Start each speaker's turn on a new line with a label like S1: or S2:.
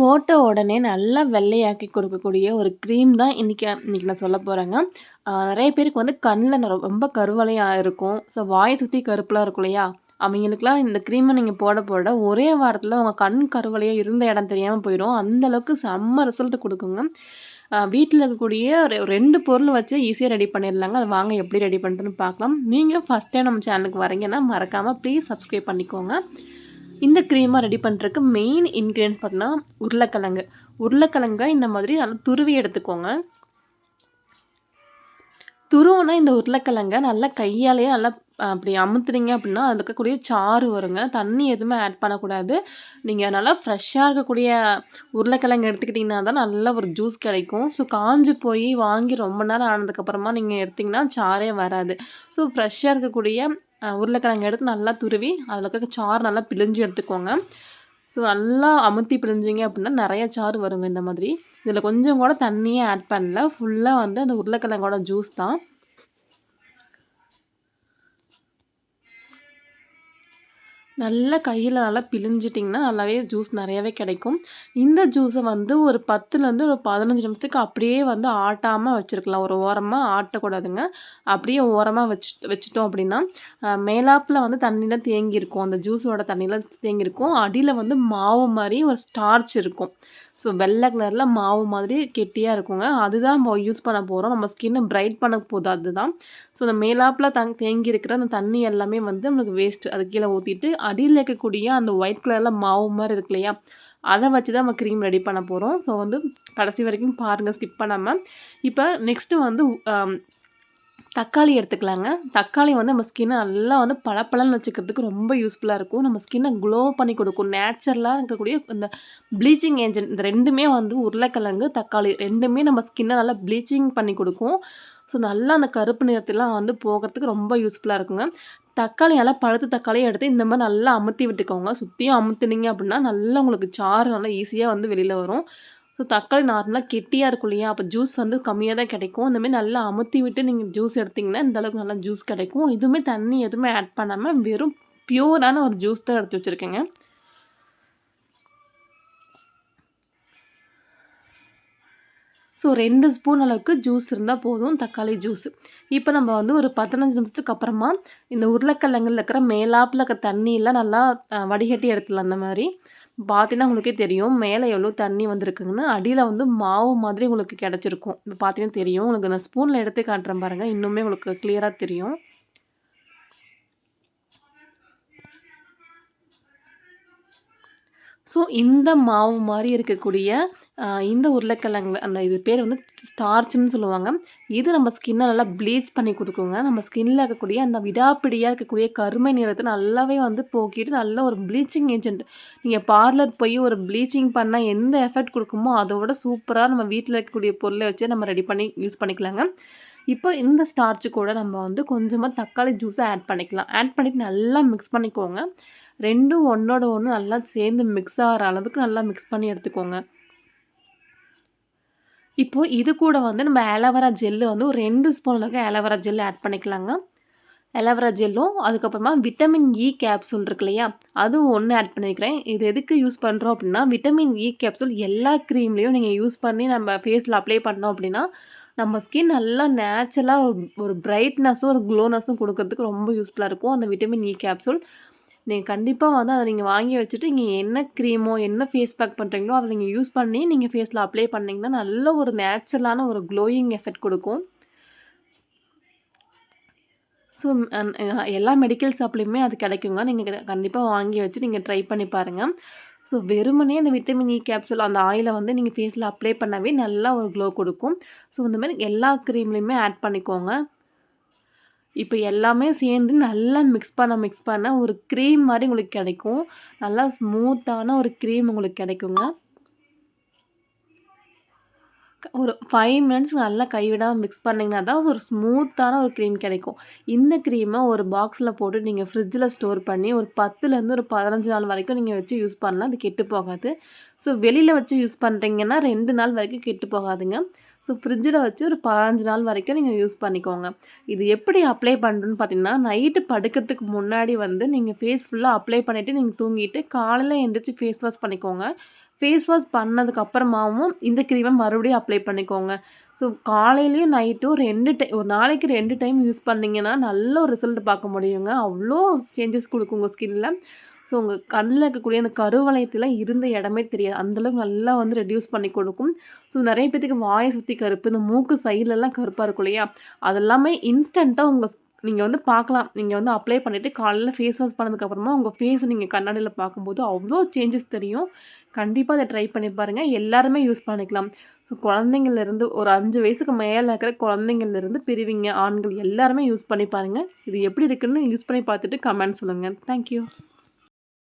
S1: போட்ட உடனே நல்லா வெள்ளையாக்கி கொடுக்கக்கூடிய ஒரு க்ரீம் தான் இன்றைக்கி இன்றைக்கி நான் சொல்ல போகிறேங்க நிறைய பேருக்கு வந்து கண்ணில் ரொம்ப கருவலையாக இருக்கும். ஸோ வாயை சுற்றி கருப்பெலாம் இருக்கும் இல்லையா? அவங்களுக்குலாம் இந்த க்ரீமை நீங்கள் போட போட ஒரே வாரத்தில் உங்கள் கண் கருவலையாக இருந்த இடம் தெரியாமல் போயிடும். அந்தளவுக்கு செம்ம ரிசல்ட் கொடுக்குங்க. வீட்டில் இருக்கக்கூடிய ஒரு ரெண்டு பொருள் வச்சு ஈஸியாக ரெடி பண்ணிடலாங்க. அதை வாங்க எப்படி ரெடி பண்ணுறதுன்னு பார்க்கலாம். நீங்களும் ஃபஸ்ட் டைம் நம்ம சேனலுக்கு வரீங்கன்னா மறக்காமல் ப்ளீஸ் சப்ஸ்கிரைப் பண்ணிக்கோங்க. இந்த க்ரீமாக ரெடி பண்ணுறதுக்கு மெயின் இன்க்ரீடியன்ஸ் பார்த்தீங்கன்னா உருளைக்கிழங்கு. உருளைக்கிழங்கை இந்த மாதிரி நல்லா துருவி எடுத்துக்கோங்க. துருவனா இந்த உருளைக்கிழங்க நல்லா கையாலேயே நல்லா அப்படி அமுத்துறீங்க அப்படின்னா அதில் இருக்கக்கூடிய சாறு வருங்க. தண்ணி எதுவுமே ஆட் பண்ணக்கூடாது. நீங்கள் நல்லா ஃப்ரெஷ்ஷாக இருக்கக்கூடிய உருளைக்கிழங்கு எடுத்துக்கிட்டிங்கன்னா தான் நல்ல ஒரு ஜூஸ் கிடைக்கும். ஸோ காஞ்சி போய் வாங்கி ரொம்ப நேரம் ஆனதுக்கப்புறமா நீங்கள் எடுத்திங்கன்னா சாரே வராது. ஸோ ஃப்ரெஷ்ஷாக இருக்கக்கூடிய உருளைக்கிழங்கு எடுத்து நல்லா துருவி அதில் இருக்க சாறு நல்லா பிழிஞ்சு எடுத்துக்கோங்க. ஸோ நல்லா அமுத்தி பிழிஞ்சிங்க அப்படின்னா நிறைய சாறு வருங்க இந்த மாதிரி. இதில் கொஞ்சம் கூட தண்ணியே ஆட் பண்ணல. ஃபுல்லாக வந்து அந்த உருளைக்கிழங்கோட ஜூஸ் தான். நல்லா கையில் நல்லா பிழிஞ்சிட்டிங்கன்னா நல்லாவே ஜூஸ் நிறையவே கிடைக்கும். இந்த ஜூஸை வந்து ஒரு பத்துலேருந்து ஒரு பதினஞ்சு நிமிஷத்துக்கு அப்படியே வந்து ஆட்டாமல் வச்சுருக்கலாம். ஒரு ஓரமாக ஆட்டக்கூடாதுங்க. அப்படியே ஓரமாக வச்சு வச்சுட்டோம் அப்படின்னா மேலாப்பில் வந்து தண்ணியில் தேங்கியிருக்கும். அந்த ஜூஸோட தண்ணியில் தேங்கியிருக்கும். அடியில் வந்து மாவு மாதிரி ஒரு ஸ்டார்ச் இருக்கும். ஸோ வெள்ளை கலரில் மாவு மாதிரி கெட்டியாக இருக்குங்க. அதுதான் நம்ம யூஸ் பண்ண போகிறோம் நம்ம ஸ்கின்னை பிரைட் பண்ண போகுது அதுதான். ஸோ அந்த மேலாப்பில் தங் தேங்கி இருக்கிற அந்த தண்ணி எல்லாமே வந்து நம்மளுக்கு வேஸ்ட்டு அது கீழே ஊற்றிட்டு அடியில் இருக்கக்கூடிய அந்த ஒயிட் கலரில் மாவு மாதிரி இருக்கு இல்லையா? அதை வச்சு தான் நம்ம க்ரீம் ரெடி பண்ண போகிறோம் ஸோ வந்து கடைசி வரைக்கும் பாருங்கள் ஸ்கிப் பண்ணாமல் இப்போ நெக்ஸ்ட்டு வந்து தக்காளி எடுத்துக்கலாங்க. தக்காளி வந்து நம்ம ஸ்கின்னை நல்லா வந்து பளபளன்னு வச்சுக்கிறதுக்கு ரொம்ப யூஸ்ஃபுல்லாக இருக்கும். நம்ம ஸ்கின்னை க்ளோ பண்ணி கொடுக்கும். நேச்சுரலாக இருக்கக்கூடிய இந்த ப்ளீச்சிங் ஏஜென்ட் இந்த ரெண்டுமே வந்து உருளைக்கிழங்கு தக்காளி ரெண்டுமே நம்ம ஸ்கின்னை நல்லா ப்ளீச்சிங் பண்ணி கொடுக்கும். ஸோ நல்லா அந்த கருப்பு நிறத்தெல்லாம் வந்து போகிறதுக்கு ரொம்ப யூஸ்ஃபுல்லாக இருக்குங்க. தக்காளி நல்லா பழுத்து தக்காளியை எடுத்து இந்த மாதிரி நல்லா அமுத்தி விட்டுக்கோங்க. சுற்றியும் அமுத்துனீங்க அப்படின்னா நல்லா உங்களுக்கு சாறு நல்லா ஈஸியாக வந்து வெளியில் வரும். ஸோ தக்காளி நார்மலாக கெட்டியாக இருக்கும் இல்லையா? அப்போ ஜூஸ் வந்து கம்மியாக தான் கிடைக்கும். இந்தமாதிரி நல்லா அமுத்தி விட்டு நீங்கள் ஜூஸ் எடுத்திங்கன்னா இந்தளவுக்கு நல்லா ஜூஸ் கிடைக்கும். இதுவுமே தண்ணி எதுவுமே ஆட் பண்ணாமல் வெறும் பியூரான ஒரு ஜூஸ் தான் எடுத்து வச்சுருக்கேங்க. ஸோ ரெண்டு ஸ்பூன் அளவுக்கு ஜூஸ் இருந்தால் போதும் தக்காளி ஜூஸ் இப்போ நம்ம வந்து ஒரு பதினஞ்சு நிமிஷத்துக்கு அப்புறமா இந்த உருளைக்கிழங்குல இருக்கிற மேலாப்பில் இருக்கிற தண்ணியெல்லாம் நல்லா வடிகட்டி எடுத்துடலாம் அந்த மாதிரி. பார்த்தீங்கன்னா உங்களுக்கே தெரியும் மேலே எவ்வளோ தண்ணி வந்திருக்குங்கன்னு அடியில் வந்து மாவு மாதிரி உங்களுக்கு கிடச்சிருக்கும். இப்போ பார்த்தீங்கன்னா தெரியும். உங்களுக்கு நான் ஸ்பூனில் எடுத்து காட்டுறேன் பாருங்கள் இன்னுமே உங்களுக்கு கிளியராக தெரியும். ஸோ இந்த மாவு மாதிரி இருக்கக்கூடிய இந்த உருளைக்கிழங்கு அந்த இது பேர் வந்து ஸ்டார்ச்னு சொல்லுவாங்க. இது நம்ம ஸ்கின்னை நல்லா ப்ளீச் பண்ணி கொடுக்குங்க. நம்ம ஸ்கின்னில் இருக்கக்கூடிய அந்த விடாப்பிடியாக இருக்கக்கூடிய கருமை நிறத்தை நல்லாவே வந்து போக்கிட்டு நல்ல ஒரு ப்ளீச்சிங் ஏஜென்ட் நீங்கள் பார்லர் போய் ஒரு ப்ளீச்சிங் பண்ணால் எந்த எஃபெக்ட் கொடுக்குமோ அதோட சூப்பராக நம்ம வீட்டில் இருக்கக்கூடிய பொருளை வச்சு நம்ம ரெடி பண்ணி யூஸ் பண்ணிக்கலாங்க. இப்போ இந்த ஸ்டார்ச்சு கூட நம்ம வந்து கொஞ்சமாக தக்காளி ஜூஸை ஆட் பண்ணிக்கலாம். ஆட் பண்ணிவிட்டு நல்லா மிக்ஸ் பண்ணிக்கோங்க. ரெண்டும் ஒன்றோட ஒன்று நல்லா சேர்ந்து மிக்ஸ் ஆகிற அளவுக்கு நல்லா மிக்ஸ் பண்ணி எடுத்துக்கோங்க. இப்போது இது கூட வந்து நம்ம ஆலோவேரா ஜெல்லு வந்து ஒரு ரெண்டு ஸ்பூன் அளவுக்கு ஆலோவேரா ஜெல் ஆட் பண்ணிக்கலாங்க. ஆலோவேரா ஜெல்லும் அதுக்கப்புறமா விட்டமின் இ கேப்சூல் இருக்கு இல்லையா? அதுவும் ஒன்று ஆட் பண்ணிக்கிறேன். இது எதுக்கு யூஸ் பண்ணுறோம் அப்படின்னா விட்டமின் இ கேப்சூல் எல்லா க்ரீம்லேயும் நீங்கள் யூஸ் பண்ணி நம்ம ஃபேஸில் அப்ளை பண்ணோம் அப்படின்னா நம்ம ஸ்கின் நல்லா நேச்சுரலாக ஒரு ஒரு பிரைட்னஸும் ஒரு க்ளோனஸும் கொடுக்கறதுக்கு ரொம்ப யூஸ்ஃபுல்லாக இருக்கும். அந்த விட்டமின் இ கேப்சூல் நீங்கள் கண்டிப்பாக வந்து அதை நீங்கள் வாங்கி வச்சுட்டு நீங்கள் என்ன க்ரீமோ என்ன ஃபேஸ் பேக் பண்ணுறீங்களோ அதை நீங்கள் யூஸ் பண்ணி நீங்கள் ஃபேஸில் அப்ளை பண்ணிங்கன்னா நல்ல ஒரு நேச்சுரலான ஒரு க்ளோயிங் எஃபெக்ட் கொடுக்கும். ஸோ எல்லா மெடிக்கல் ஷாப்லேயுமே அது கிடைக்குங்க. நீங்கள் கண்டிப்பாக வாங்கி வச்சு நீங்கள் ட்ரை பண்ணி பாருங்கள் ஸோ வெறுமனே e அந்த விட்டமின் இ கேப்சூல் அந்த ஆயிலை வந்து நீங்கள் ஃபேஸில் அப்ளை பண்ணவே நல்லா ஒரு க்ளோ கொடுக்கும். ஸோ இந்த மாதிரி எல்லா க்ரீம்லேயுமே ஆட் பண்ணிக்கோங்க. இப்போ எல்லாமே சேர்ந்து நல்லா மிக்ஸ் பண்ண மிக்ஸ் பண்ண ஒரு க்ரீம் மாதிரி உங்களுக்கு கிடைக்கும். நல்லா ஸ்மூத்தான ஒரு க்ரீம் உங்களுக்கு கிடைக்குங்க. ஒரு ஃபைவ் மினிட்ஸ் நல்லா கைவிடாமல் மிக்ஸ் பண்ணிங்கன்னா தான் ஒரு ஸ்மூத்தான ஒரு க்ரீம் கிடைக்கும். இந்த க்ரீமை ஒரு பாக்ஸில் போட்டு நீங்கள் ஃப்ரிட்ஜில் ஸ்டோர் பண்ணி ஒரு பத்துலேருந்து ஒரு பதினஞ்சு நாள் வரைக்கும் நீங்கள் வச்சு யூஸ் பண்ணலாம். அது கெட்டு போகாது. ஸோ வெளியில் வச்சு யூஸ் பண்ணுறீங்கன்னா ரெண்டு நாள் வரைக்கும் கெட்டு போகாதுங்க. ஸோ ஃப்ரிட்ஜில் வச்சு ஒரு பதினஞ்சு நாள் வரைக்கும் நீங்கள் யூஸ் பண்ணிக்கோங்க. இது எப்படி அப்ளை பண்ணுறோன்னு பார்த்தீங்கன்னா நைட்டு படுக்கிறதுக்கு முன்னாடி வந்து நீங்கள் ஃபேஸ் ஃபுல்லாக அப்ளை பண்ணிவிட்டு நீங்கள் தூங்கிட்டு காலையில் எழுந்திரிச்சு ஃபேஸ் வாஷ் பண்ணிக்கோங்க. ஃபேஸ் வாஷ் பண்ணதுக்கப்புறமாவும் இந்த க்ரீமை மறுபடியும் அப்ளை பண்ணிக்கோங்க. ஸோ காலையிலையும் நைட்டும் ரெண்டு டை ஒரு நாளைக்கு ரெண்டு டைம் யூஸ் பண்ணிங்கன்னா நல்ல ஒரு ரிசல்ட் பார்க்க முடியுங்க. அவ்வளோ சேஞ்சஸ் கொடுக்கும் உங்கள் ஸ்கின்னில் ஸோ உங்கள் கண்ணில் இருக்கக்கூடிய அந்த கருவளையத்தில் இருந்த இடமே தெரியாது. அந்தளவுக்கு நல்லா வந்து ரெடியூஸ் பண்ணி கொடுக்கும். ஸோ நிறைய பேத்துக்கு வாயை சுற்றி கருப்பு இந்த மூக்கு சைட்லலாம் கருப்பாக இருக்கும் இல்லையா? அதெல்லாமே இன்ஸ்டண்ட்டாக உங்கள் நீங்கள் வந்து பார்க்கலாம். நீங்கள் வந்து அப்ளை பண்ணிவிட்டு காலையில் ஃபேஸ் வாஷ் பண்ணதுக்கப்புறமா உங்கள் ஃபேஸை நீங்கள் கண்ணாடியில் பார்க்கும்போது அவ்வளோ சேஞ்சஸ் தெரியும். கண்டிப்பாக அதை ட்ரை பண்ணி பாருங்கள் எல்லாருமே யூஸ் பண்ணிக்கலாம். ஸோ குழந்தைங்கள்லேருந்து ஒரு அஞ்சு வயசுக்கு மேலே இருக்கிற குழந்தைங்கள்லேருந்து பிரிவிங்க ஆண்கள் எல்லாருமே யூஸ் பண்ணி பாருங்கள் இது எப்படி இருக்குன்னு யூஸ் பண்ணி பார்த்துட்டு கமெண்ட் சொல்லுங்கள் தேங்க்யூ